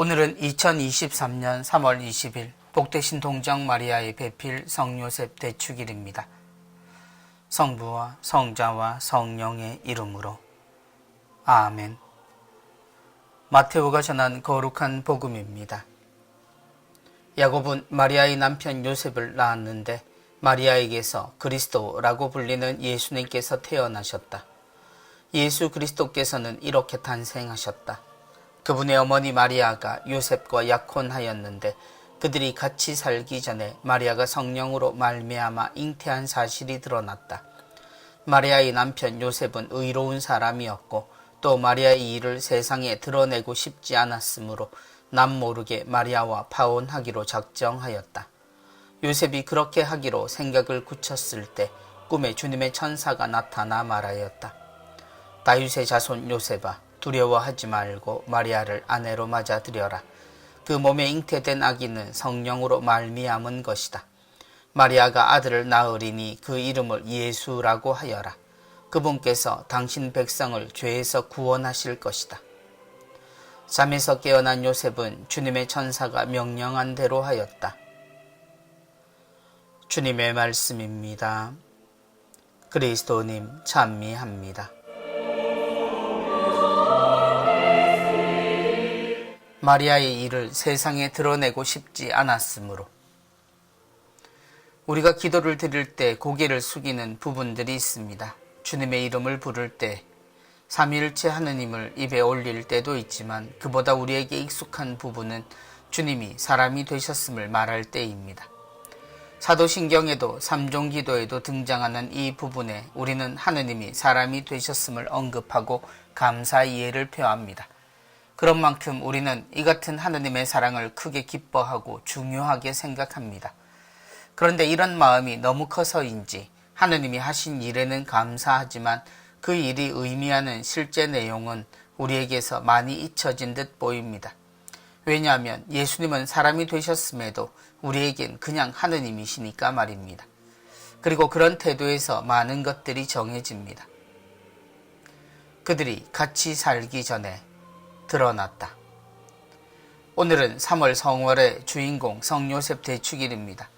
오늘은 2023년 3월 20일 복되신 동정 마리아의 배필 성요셉 대축일입니다. 성부와 성자와 성령의 이름으로 아멘. 마테오가 전한 거룩한 복음입니다. 야곱은 마리아의 남편 요셉을 낳았는데 마리아에게서 그리스도라고 불리는 예수님께서 태어나셨다. 예수 그리스도께서는 이렇게 탄생하셨다. 그분의 어머니 마리아가 요셉과 약혼하였는데 그들이 같이 살기 전에 마리아가 성령으로 말미암아 잉태한 사실이 드러났다. 마리아의 남편 요셉은 의로운 사람이었고 또 마리아의 일을 세상에 드러내고 싶지 않았으므로 남 모르게 마리아와 파혼하기로 작정하였다. 요셉이 그렇게 하기로 생각을 굳혔을 때 꿈에 주님의 천사가 나타나 말하였다. 다윗의 자손 요셉아 두려워하지 말고 마리아를 아내로 맞아 들여라. 그 몸에 잉태된 아기는 성령으로 말미암은 것이다. 마리아가 아들을 낳으리니 그 이름을 예수라고 하여라. 그분께서 당신 백성을 죄에서 구원하실 것이다. 잠에서 깨어난 요셉은 주님의 천사가 명령한 대로 하였다. 주님의 말씀입니다. 그리스도님 찬미합니다. 마리아의 일을 세상에 드러내고 싶지 않았으므로 우리가 기도를 드릴 때 고개를 숙이는 부분들이 있습니다. 주님의 이름을 부를 때 삼위일체 하느님을 입에 올릴 때도 있지만 그보다 우리에게 익숙한 부분은 주님이 사람이 되셨음을 말할 때입니다. 사도신경에도 삼종 기도에도 등장하는 이 부분에 우리는 하느님이 사람이 되셨음을 언급하고 감사 이해를 표합니다. 그런 만큼 우리는 이 같은 하느님의 사랑을 크게 기뻐하고 중요하게 생각합니다. 그런데 이런 마음이 너무 커서인지 하느님이 하신 일에는 감사하지만 그 일이 의미하는 실제 내용은 우리에게서 많이 잊혀진 듯 보입니다. 왜냐하면 예수님은 사람이 되셨음에도 우리에겐 그냥 하느님이시니까 말입니다. 그리고 그런 태도에서 많은 것들이 정해집니다. 그들이 같이 살기 전에 드러났다. 오늘은 3월 성월의 주인공 성요셉 대축일입니다.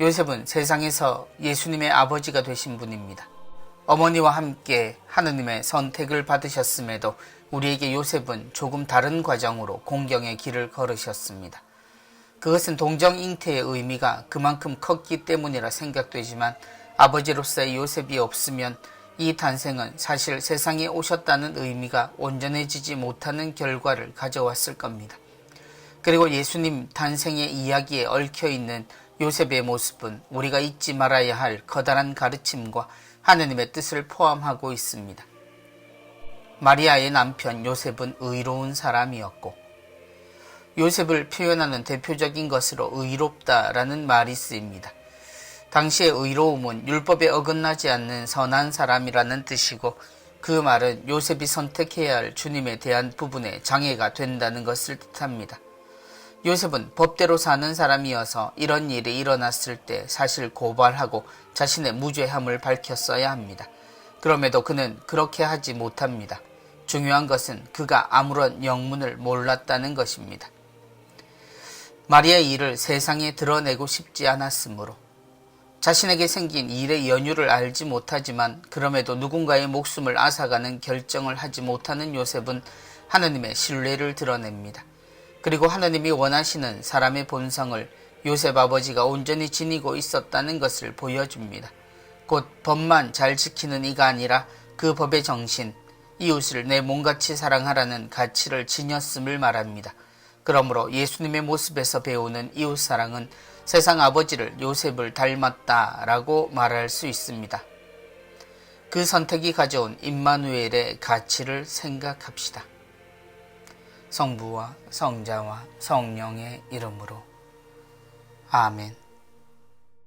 요셉은 세상에서 예수님의 아버지가 되신 분입니다. 어머니와 함께 하느님의 선택을 받으셨음에도 우리에게 요셉은 조금 다른 과정으로 공경의 길을 걸으셨습니다. 그것은 동정 잉태의 의미가 그만큼 컸기 때문이라 생각되지만 아버지로서의 요셉이 없으면 이 탄생은 사실 세상에 오셨다는 의미가 온전해지지 못하는 결과를 가져왔을 겁니다. 그리고 예수님 탄생의 이야기에 얽혀 있는 요셉의 모습은 우리가 잊지 말아야 할 커다란 가르침과 하느님의 뜻을 포함하고 있습니다. 마리아의 남편 요셉은 의로운 사람이었고 요셉을 표현하는 대표적인 것으로 의롭다라는 말이 쓰입니다. 당시의 의로움은 율법에 어긋나지 않는 선한 사람이라는 뜻이고 그 말은 요셉이 선택해야 할 주님에 대한 부분에 장애가 된다는 것을 뜻합니다. 요셉은 법대로 사는 사람이어서 이런 일이 일어났을 때 사실 고발하고 자신의 무죄함을 밝혔어야 합니다. 그럼에도 그는 그렇게 하지 못합니다. 중요한 것은 그가 아무런 영문을 몰랐다는 것입니다. 마리아의 일을 세상에 드러내고 싶지 않았으므로 자신에게 생긴 일의 연유를 알지 못하지만 그럼에도 누군가의 목숨을 앗아가는 결정을 하지 못하는 요셉은 하느님의 신뢰를 드러냅니다. 그리고 하느님이 원하시는 사람의 본성을 요셉 아버지가 온전히 지니고 있었다는 것을 보여줍니다. 곧 법만 잘 지키는 이가 아니라 그 법의 정신, 이웃을 내 몸같이 사랑하라는 가치를 지녔음을 말합니다. 그러므로 예수님의 모습에서 배우는 이웃 사랑은 세상 아버지를 요셉을 닮았다라고 말할 수 있습니다. 그 선택이 가져온 임마누엘의 가치를 생각합시다. 성부와 성자와 성령의 이름으로 아멘.